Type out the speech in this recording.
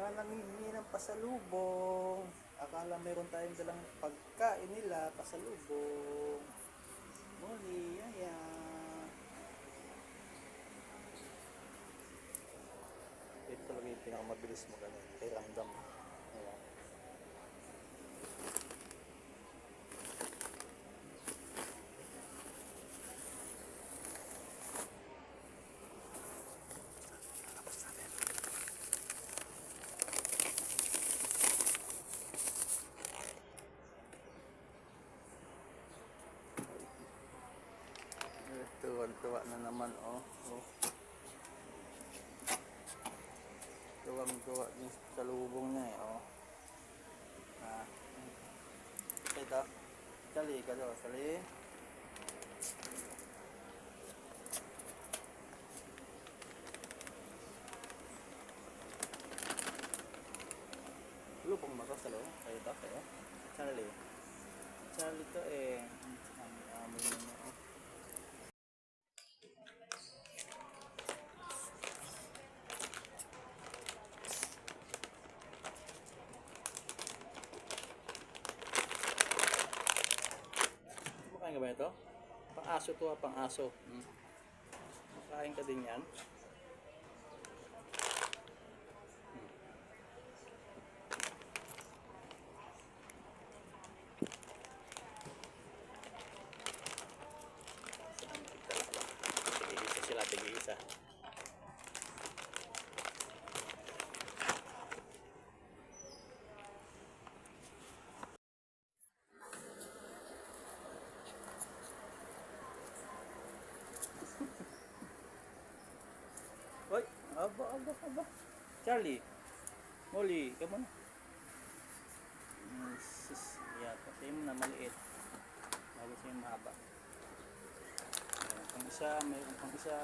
mga nanghingi ng pasalubong. Akala meron tayong dalang pagkain nila, pasalubong. Muli, yaya. Ito talaga yung pinakamabilis mo ganun, kay ramdam. Tuwan-tuwa na naman, oh. oh. Tuwang-tuwa din sa lubong niya, eh, oh. Ah. Ito. Sali ka daw, sali. Lubong ba ko sa loob? Kayo daw, kayo? Sali. Sali to, eh. Amoy mo, oh. Ito? Pang-aso to ha, pang-aso. Hmm. Makain ka din yan. Aba, aba, aba. Charlie. Molly, come on. Sis, yeah, patay mo na maliit. Bago sa'yo mahaba. Mayroon pang isa, mayroon pang isa.